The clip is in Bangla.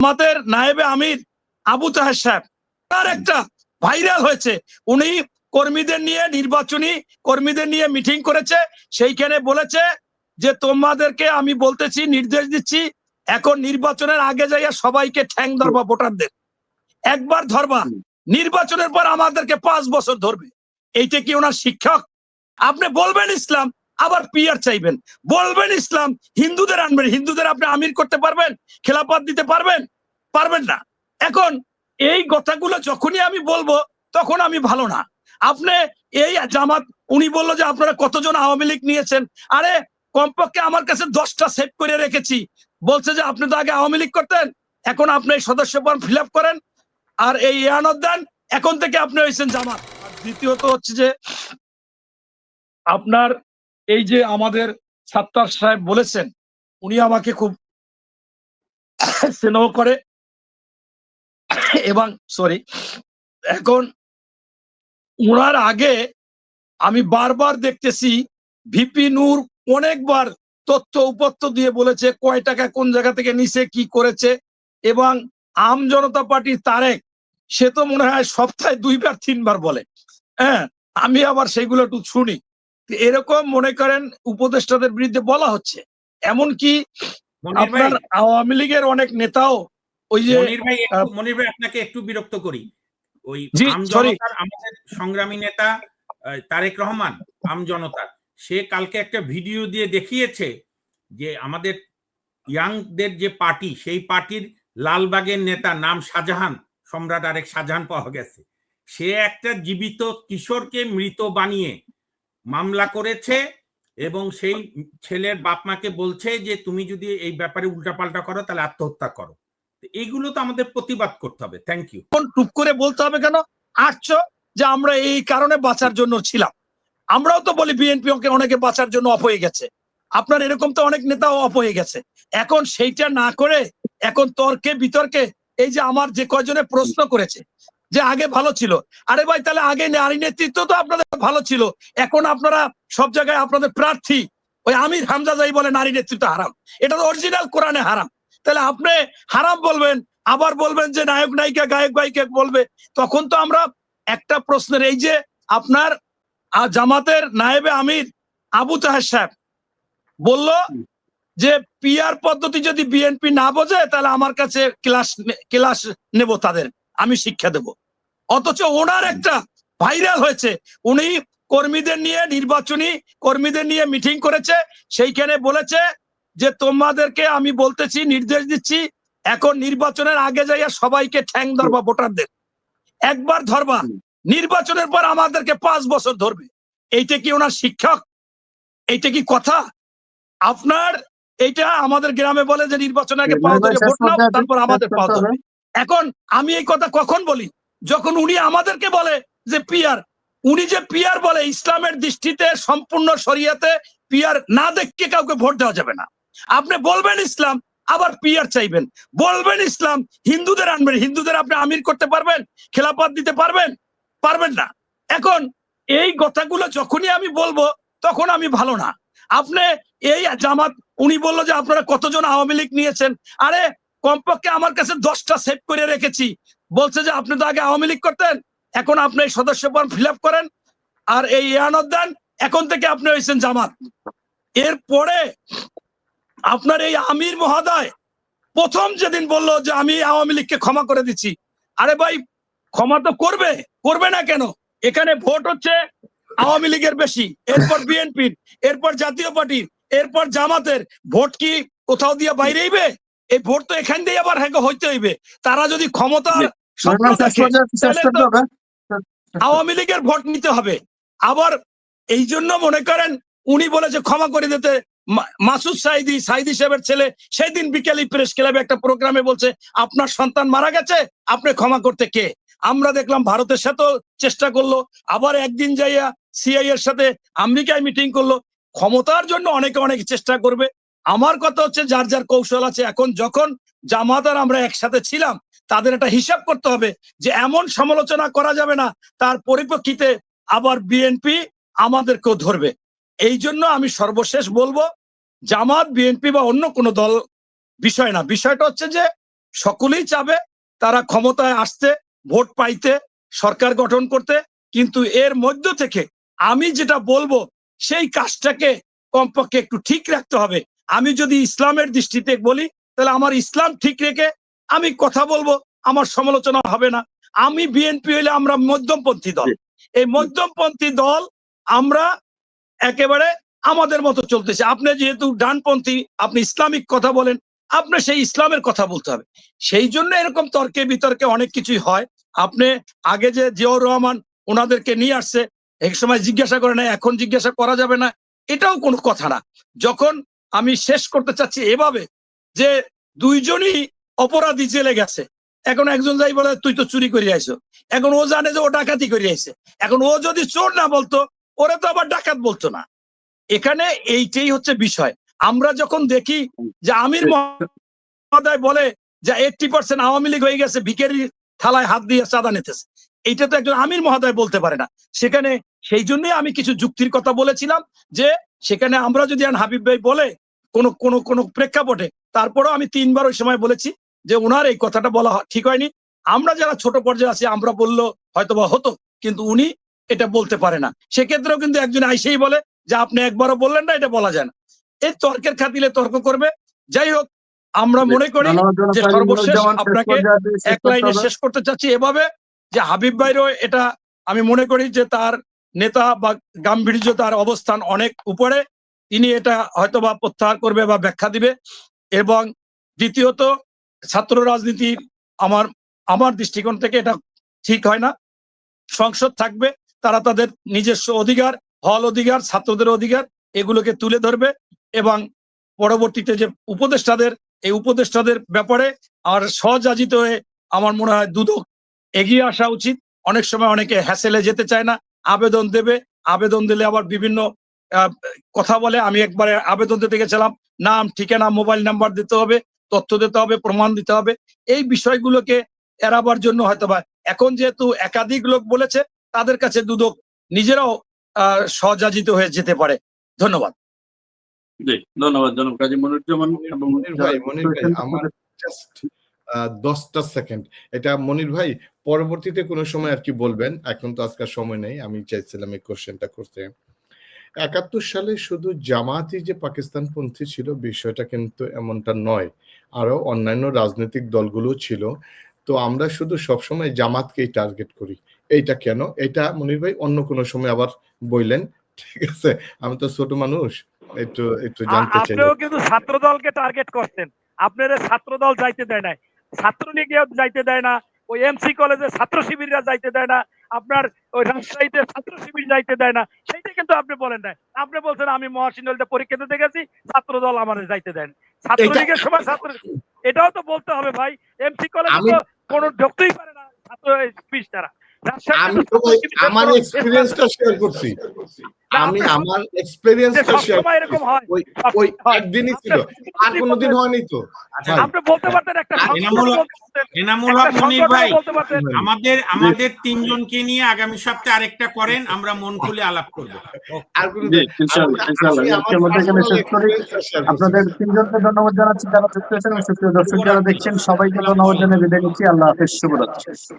আমাদের নায়েবে আমির আবু তাহের সাহেব। তার একটা ভাইরাল হয়েছে। উনি কর্মীদের নিয়ে নির্বাচনী কর্মীদের নিয়ে মিটিং করেছে। সেইখানে বলেছে যে, তোমাদেরকে আমি বলতেছি, নির্দেশ দিচ্ছি, এখন নির্বাচনের আগে যাইয়া সবাইকে ঠ্যাং ধরবা ভোটারদের। একবার ধরবা। নির্বাচনের পর আমাদেরকে পাঁচ বছর ধরবে। এইটা কি ওনার শিক্ষক? আপনি বলবেন ইসলাম আবার পিয়ার চাইবেন। বলবেন ইসলাম, হিন্দুদের আনবেন। হিন্দুদের আপনি আমির করতে পারবেন খেলাপাত দিতে পারবেন পারবেন না। এখন এই কথাগুলো যখনই আমি বলব, তখন আমি ভালো না। আপনি এই জামাত, উনি বলল যে আপনারা কতজন আওয়ামী লীগ নিয়েছেন? আরে, কমপক্ষে আমার কাছে দশটা সেট করে রেখেছি। বলছে যে আপনি তো আগে আওয়ামী লীগ করতেন, এখন আপনি এই সদস্য ফর্ম ফিল করেন, আর এই ইয়ানত দেন, এখন থেকে আপনি হয়েছেন জামাত। দ্বিতীয়ত হচ্ছে যে, আপনার এই যে আমাদের সাত্তার সাহেব বলেছেন, উনি আমাকে খুব স্নেহ করে এবং সরি এখন ওনার আগে আমি বারবার দেখতেছি ভিপি নূর অনেকবার তথ্য উপত্য দিয়ে বলেছে কয় টাকা কোন জায়গা থেকে নিছে, কি করেছে এবং আম জনতা পার্টির তারেক, সে তো মনে হয় সপ্তাহে দুইবার, তিনবার বলে। হ্যাঁ আমি আবার সেগুলো একটু শুনি। এরকম মনে করেন উপদেষ্টাদের বিরুদ্ধে বলা হচ্ছে। মনির ভাই আপনার আওয়ামী লীগের অনেক নেতাও ওই যে মনির ভাই আপনাকে একটু বিরক্ত করি। ওই আমাদের সংগ্রামী নেতা তারেক রহমান আম জনতা সে কালকে একটা ভিডিও দিয়ে দেখিয়েছে যে আমাদের ইয়াংদের যে পার্টি সেই পার্টির লালবাগের নেতা নাম শাহজাহান সম্রাট আরেক শাহজাহান পাওয়া গেছে। সে একটা জীবিত কিশোরকে মৃত বানিয়ে মামলা করেছে এবং সেই ছেলের বাপ মাকে বলছে যে তুমি যদি এই ব্যাপারে উল্টাপাল্টা করো, তাহলে আত্মহত্যা করো। এইগুলো তো আমাদের প্রতিবাদ করতে হবে। থ্যাংক ইউ টুপ করে বলতে হবে কেন? আসছো যে আমরা এই কারণে বাঁচার জন্য ছিলাম। আমরাও তো বলি বিএনপি অনেকে বাঁচার জন্য অফ হয়ে গেছে। আপনার এরকম তো অনেক নেতাও অফ হয়ে গেছে। এখন সেইটা না করে এখন তর্কে বিতর্কে এই যে আমার যে কয়জনে প্রশ্ন করেছে যে আগে ভালো ছিল। আরে ভাই তাহলে আগে নারী নেতৃত্ব তো আপনাদের ভালো ছিল। এখন আপনারা সব জায়গায় আপনাদের প্রার্থী। ওই আমির হামজা যাই বলে নারী নেতৃত্ব হারাম। এটা তো অরিজিনাল কোরআনে হারাম। তাহলে আপনি হারাম বলবেন আবার বলবেন যে নায়ক নায়িকা গায়ক গায়িকা বলবে। তখন তো আমরা একটা প্রশ্নের এই যে আপনার জামাতের নায়েবে আমির আবু তাহের সাহেব বলল যে পিআর পদ্ধতি যদি বিএনপি না বোঝে তাহলে আমার কাছে ক্লাস ক্লাস নেব তাদের। আমি শিক্ষা দেব। অথচ ওনার একটা ভাইরাল হয়েছে। উনি কর্মীদের নিয়ে নির্বাচনী কর্মীদের নিয়ে মিটিং করেছে। সেইখানে বলেছে যে তোমাদেরকে আমি বলতেছি নির্দেশ দিচ্ছি এখন নির্বাচনের আগে যাইয়া সবাইকে ঠ্যাং ধরবা ভোটারদের। একবার ধরবা নির্বাচনের পর আমাদেরকে পাঁচ বছর ধরবে। এইটা কি ওনার শিক্ষক? এইটা কি কথা? আপনার এইটা আমাদের গ্রামে বলে যে নির্বাচনের আগে পাও ধরে ভোট নাও তারপর আমাদের পাও ধরবে এখন আমি এই কথা কখন বলি? যখন উনি আমাদেরকে বলে যে, পিয়ার, উনি যে পিয়ার বলে, ইসলামের দৃষ্টিতে সম্পূর্ণ শরিয়াতে পিয়ার না দেখকে কাউকে ভোট দেওয়া যাবে না। আপনি বলবেন ইসলাম, আবার পিয়ার চাইবেন। বলবেন ইসলাম, হিন্দুদের আনবেন। হিন্দুদের আপনি আমির করতে পারবেন খেলাপাত দিতে পারবেন পারবেন না। এখন এই কথাগুলো যখনই আমি বলব, তখন আমি ভালো না। আপনি এই জামাত, উনি বলল যে, আপনারা কতজন আওয়ামী লীগ নিয়েছেন? আরে কমপক্ষে আমার কাছে দশটা সেট করে রেখেছি। বলছে যে, আপনি তো আগে আওয়ামী লীগ করতেন, এখন আপনি এই সদস্য ফর্ম ফিল করেন আর এই ইয়ানত দেন, এখন থেকে আপনি হয়েছেন জামাত। এরপরে আপনার এই আমির মহোদয় প্রথম যেদিন বলল যে, আমি আওয়ামী লীগকে ক্ষমা করে দিচ্ছি। আরে ভাই, ক্ষমা তো করবে করবে না কেন? এখানে ভোট হচ্ছে আওয়ামী লীগের বেশি, এরপর বিএনপির, এরপর জাতীয় পার্টির, এরপর জামাতের। ভোট কি কোথাও দিয়ে বাইরে হইবে এই ভোট তো এখান দিয়ে আবার হ্যাঁ হইতে হইবে। তারা যদি ক্ষমতার আওয়ামী লীগের ভোট নিতে হবে। আবার এই জন্য মনে করেন উনি বলেছে ক্ষমা করে দিতে। মাসুদ সাইদি সাইদি সাহেবের ছেলে সেই দিন বিকেলে প্রেস ক্লাবে একটা প্রোগ্রামে বলছে আপনার সন্তান মারা গেছে আপনি ক্ষমা করতে কে? আমরা দেখলাম ভারতের সাথেও চেষ্টা করল। আবার একদিন যাইয়া সিআই এর সাথে আমেরিকায় মিটিং করল। ক্ষমতার জন্য অনেকে অনেক চেষ্টা করবে। আমার কথা হচ্ছে যার যার কৌশল আছে, এখন যখন জামাতার আমরা একসাথে ছিলাম, তাদের একটা হিসাব করতে হবে যে এমন সমালোচনা করা যাবে না, তার পরিপ্রেক্ষিতে আবার বিএনপি আমাদেরকেও ধরবে। এই জন্য আমি সর্বশেষ বলব, জামাত বিএনপি বা অন্য কোনো দল বিষয় না। বিষয়টা হচ্ছে যে সকলেই চাবে তারা ক্ষমতায় আসতে, ভোট পাইতে, সরকার গঠন করতে, কিন্তু এর মধ্য থেকে আমি যেটা বলব, সেই কাজটাকে কমপক্ষে একটু ঠিক রাখতে হবে। আমি যদি ইসলামের দৃষ্টিতে বলি, তাহলে আমার ইসলাম ঠিক রেখে আমি কথা বলব, আমার সমালোচনা হবে না। আমি বিএনপি হইলে আমরা মধ্যমপন্থী দল। এই মধ্যমপন্থী দল আমরা একেবারে আমাদের মতো চলতেছে। আপনি যেহেতু ডানপন্থী, আপনি ইসলামিক কথা বলেন আপনার সেই ইসলামের কথা বলতে হবে। সেই জন্য এরকম তর্কে বিতর্কে অনেক কিছুই হয়। আপনি আগে যে জিয়াউর রহমান ওনাদেরকে নিয়ে আসছে, এক সময় জিজ্ঞাসা করে না এখন জিজ্ঞাসা করা যাবে না। এটাও কোনো কথা না। যখন আমি শেষ করতে চাচ্ছি এভাবে যে দুইজনই অপরাধী জেলে গেছে। এখন একজন যাই বলে, তুই তো চুরি করে আইছো। এখন ও জানে যে ও ডাকাতি করে আইছে। এখন ও যদি চোর না বলতো, ওরে তো আবার ডাকাত বলতো না। এখানে এইটাই হচ্ছে বিষয়। আমরা যখন দেখি যে আমির মহোদয় বলে যে এইটটি পার্সেন্ট আওয়ামী লীগ হয়ে গেছে ভিকেরি থালায় হাত দিয়ে চাঁদা নিতেছে। এইটা তো একজন আমির মহোদয় বলতে পারে না। সেখানে সেই জন্যই আমি কিছু যুক্তির কথা বলেছিলাম যে সেখানে আমরা যদি আন হাবিব ভাই বলে কোন কোন কোন প্রেক্ষাপটে তারপরেও আমি তিনবার ওই সময় বলেছি যে ওনার এই কথাটা বলা ঠিক হয়নি। আমরা যারা ছোট পর্যায়ে আছি আমরা বলল হয়তোবা হতো কিন্তু উনি এটা বলতে পারে না। সেক্ষেত্রেও কিন্তু একজন আইসেই বলে যে আপনি একবারও বললেন না এটা বলা যায় না। এই তর্কের খাতিলে তর্ক করবে। যাই হোক আমরা মনে করি যে সর্বশেষ আপনাকে এক লাইনে শেষ করতে চাচ্ছি এভাবে যে হাবিব ভাইরও এটা আমি মনে করি যে তার নেতা বা গাম্ভীর্য তার অবস্থান অনেক উপরে। তিনি এটা হয়তোবা প্রত্যাহার করবে বা ব্যাখ্যা দিবে। এবং দ্বিতীয়ত, ছাত্র রাজনীতির আমার আমার দৃষ্টিকোণ থেকে এটা ঠিক হয় না। সংসদ থাকবে, তারা তাদের নিজস্ব অধিকার, হল অধিকার, ছাত্রদের অধিকার, এগুলোকে তুলে ধরবে এবং পরবর্তীতে যে উপদেষ্টাদের, এই উপদেষ্টাদের ব্যাপারে আর সহজাজিত হয়ে আমার মনে হয় দুদক এগিয়ে আসা উচিত। অনেক সময় অনেকে হ্যাসেলে যেতে চায় না আবেদন দেবে। আবেদন দিলে আবার বিভিন্ন আহ, কথা বলে। আমি একবারে আবেদন দিতে গেছিলাম। নাম ঠিকানা মোবাইল নাম্বার দিতে হবে তথ্য দিতে হবে প্রমাণ দিতে হবে। এই বিষয়গুলোকে এড়াবার জন্য হয়তোবা এখন যেহেতু একাধিক লোক বলেছে তাদের কাছে দুদক নিজেরাও আহ সহজাজিত হয়ে যেতে পারে। ধন্যবাদ। ধন্যবাদ জনাব কাজী মনিরুজ্জামান এবং মনির ভাই মনির ভাই আমার জাস্ট দশটা সেকেন্ড এটা মনির ভাই পরবর্তীতে কোনো সময় আর কি বলবেন? এখন তো আজকাল সময় নেই আমি চাইছিলাম এই কোশ্চেনটা করতে। একাত্তর সালে শুধু জামাতই যে পাকিস্তান পন্থী ছিল বিষয়টা কিন্তু এমনটা নয়। আরও অন্যান্য রাজনৈতিক দলগুলো ছিল। তো আমরা শুধু সবসময় জামাতকেই টার্গেট করি। এইটা কেন? এটা মনির ভাই অন্য কোনো সময় আবার বললেন। ঠিক আছে আমি তো ছোট মানুষ একটু একটু জানতে চাই। আপনিও কিন্তু ছাত্র দলকে টার্গেট করছেন। আপনারা ছাত্র দল যাইতে দেয় না ছাত্রলীগেও যাইতে দেয় না ওই এমসি কলেজে ছাত্র শিবিররা যাইতে দেয় না আপনার ওই রাজশাহীতে ছাত্র শিবির যাইতে দেয় না সেইটা কিন্তু আপনি বলেন না আপনি বলছেন আমি মহাসিনদলতে পরীক্ষা দিতে গেছি ছাত্র দল আমাদের যাইতে দেন। ছাত্রলীগের সময় ছাত্র এটাও তো বলতে হবে ভাই এমসি কলেজে তো কোনো ঢুকতেই পারে না ছাত্র স্পিচ তারা আমি আমার কোনো- এক্সপিরিয়েন্সটা শেয়ার করছি। আমি আমার এক্সপিরিয়েন্সটা শেয়ার এরকম হয় ওই সব- ওই হয়। একদিনই ছিল। আর কোনোদিন হয়নি তো। আচ্ছা আপনি বলতে পারতেন একটা এনামুল- বলতে পারতেন, এনামুল একটা হক মনির ভাই আমাদের আমাদের তিনজনকে নিয়ে আগামী সপ্তাহে আরেকটা করেন আমরা মন খুলে আলাপ করব। আর। আপনাদের তিনজনকে ধন্যবাদ জানাচ্ছি যারা যুক্ত হয়েছেন সুপ্রিয় দর্শক যারা দেখছেন সবাইকে ধন্যবাদ জানিয়ে বিদায় নিচ্ছি। আল্লাহ হাফেজ শুভরাত্রি।